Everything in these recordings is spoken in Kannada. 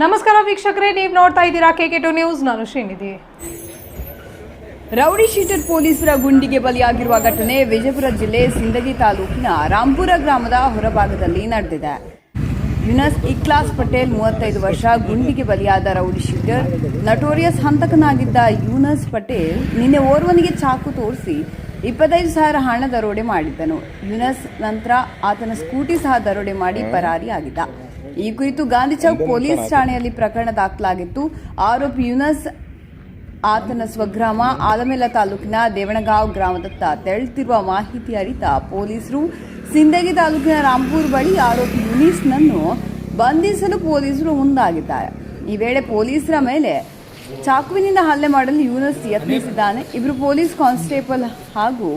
ನಮಸ್ಕಾರ ವೀಕ್ಷಕರೇ, ನೀವು ನೋಡ್ತಾ ಇದ್ದೀರಾ ಕೆ ಟು ನ್ಯೂಸ್ ನಾನು ಶ್ರೀನಿಧಿ. ರೌಡಿ ಶೀಟರ್ ಪೊಲೀಸರ ಗುಂಡಿಗೆ ಬಲಿಯಾಗಿರುವ ಘಟನೆ ವಿಜಯಪುರ ಜಿಲ್ಲೆ ಸಿಂದಗಿ ತಾಲೂಕಿನ ರಾಂಪುರ ಗ್ರಾಮದ ಹೊರಭಾಗದಲ್ಲಿ ನಡೆದಿದೆ. ಯುನಸ್ ಇಕ್ಲಾಸ್ ಪಟೇಲ್ ಮೂವತ್ತೈದು ವರ್ಷ, ಗುಂಡಿಗೆ ಬಲಿಯಾದ ರೌಡಿ ಶೀಟರ್. ನಟೋರಿಯಸ್ ಹಂತಕನಾಗಿದ್ದ ಯೂನಸ್ ಪಟೇಲ್ ನಿನ್ನೆ ಓರ್ವನಿಗೆ ಚಾಕು ತೋರಿಸಿ ಇಪ್ಪತ್ತೈದು ಸಾವಿರ ಹಣ ದರೋಡೆ ಮಾಡಿದ್ದನು. ಯುನಸ್ ನಂತರ ಆತನ ಸ್ಕೂಟಿ ಸಹ ದರೋಡೆ ಮಾಡಿ ಪರಾರಿಯಾಗಿದ್ದ. ಈ ಕುರಿತು ಗಾಂಧಿ ಚೌಕ್ ಪೊಲೀಸ್ ಠಾಣೆಯಲ್ಲಿ ಪ್ರಕರಣ ದಾಖಲಾಗಿತ್ತು. ಆರೋಪಿ ಯುನಸ್ ಆತನ ಸ್ವಗ್ರಾಮ ಆಲಮೇಲ ತಾಲೂಕಿನ ದೇವಣಗಾಂವ್ ಗ್ರಾಮದತ್ತ ತೆರಳುತ್ತಿರುವ ಮಾಹಿತಿ ಅರಿತ ಪೊಲೀಸರು. ಸಿಂದಗಿ ತಾಲೂಕಿನ ರಾಂಪುರ್ ಬಳಿ ಆರೋಪಿ ಯುನೀಸ್ನನ್ನು ಬಂಧಿಸಲು ಪೊಲೀಸರು ಮುಂದಾಗಿದ್ದಾರೆ. ಈ ವೇಳೆ ಪೊಲೀಸರ ಮೇಲೆ ಚಾಕುವಿನಿಂದ ಹಲ್ಲೆ ಮಾಡಲು ಯುನಸ್ ಯತ್ನಿಸಿದ್ದಾನೆ. ಇಬ್ಬರು ಪೊಲೀಸ್ ಕಾನ್ಸ್ಟೇಬಲ್ ಹಾಗೂ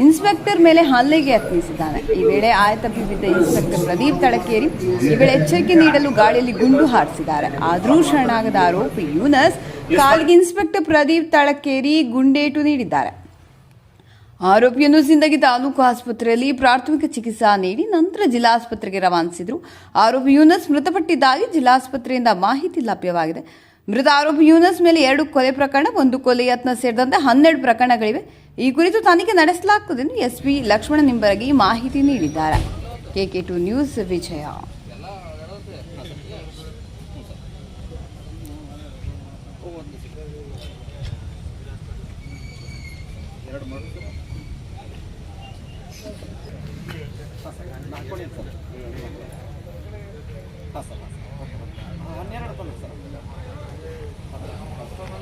ಇನ್ಸ್ಪೆಕ್ಟರ್ ಮೇಲೆ ಹಲ್ಲೆಗೆ ಯತ್ನಿಸಿದ್ದಾನೆ. ಈ ವೇಳೆ ಆಯತಪ್ಪಿ ಬಿದ್ದ ಇನ್ಸ್ಪೆಕ್ಟರ್ ಪ್ರದೀಪ್ ತಳಕೇರಿ ಈ ವೇಳೆ ಎಚ್ಚರಿಕೆ ನೀಡಲು ಗಾಳಿಯಲ್ಲಿ ಗುಂಡು ಹಾರಿಸಿದ್ದಾರೆ. ಆದರೂ ಶರಣಾಗದ ಆರೋಪಿ ಯೂನಸ್ ಕಾಲಿಗೆ ಇನ್ಸ್ಪೆಕ್ಟರ್ ಪ್ರದೀಪ್ ತಳಕೇರಿ ಗುಂಡೇಟು ನೀಡಿದ್ದಾರೆ. ಆರೋಪಿಯನ್ನು ಸಿಂದಗಿ ತಾಲೂಕು ಆಸ್ಪತ್ರೆಯಲ್ಲಿ ಪ್ರಾಥಮಿಕ ಚಿಕಿತ್ಸಾ ನೀಡಿ ನಂತರ ಜಿಲ್ಲಾಸ್ಪತ್ರೆಗೆ ರವಾನಿಸಿದ್ರು. ಆರೋಪಿ ಯೂನಸ್ ಮೃತಪಟ್ಟಿದ್ದಾಗಿ ಜಿಲ್ಲಾಸ್ಪತ್ರೆಯಿಂದ ಮಾಹಿತಿ ಲಭ್ಯವಾಗಿದೆ. ಮೃತ ಆರೋಪಿ ಯೂನಸ್ ಮೇಲೆ ಎರಡು ಕೊಲೆ ಪ್ರಕರಣ, ಒಂದು ಕೊಲೆ ಯತ್ನ ಸೇರಿದಂತೆ ಹನ್ನೆರಡು ಪ್ರಕರಣಗಳಿವೆ. ಈ ಕುರಿತು ತನಿಖೆ ನಡೆಸಲಾಗುತ್ತದೆ ಎಂದು ಎಸ್ಪಿ ಲಕ್ಷ್ಮಣ ನಿಂಬರಗಿ ಮಾಹಿತಿ ನೀಡಿದ್ದಾರೆ. KK two news, Vijaya.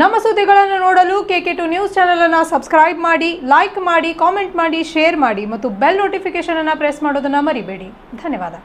ನಮ್ಮ ಸುದ್ದಿಗಳನ್ನು ನೋಡಲು ಕೆ ಟು ನ್ಯೂಸ್ ಚಾನೆಲ್ ಅನ್ನು ಸಬ್ಸ್ಕ್ರೈಬ್ ಮಾಡಿ ಲೈಕ್ ಮಾಡಿ ಕಾಮೆಂಟ್ ಮಾಡಿ ಶೇರ್ ಮಾಡಿ ಮತ್ತು ಬೆಲ್ ನೋಟಿಫಿಕೇಶನ್ ಅನ್ನು ಪ್ರೆಸ್ ಮಾಡೋದನ್ನ ಮರಿಬೇಡಿ. ಧನ್ಯವಾದ.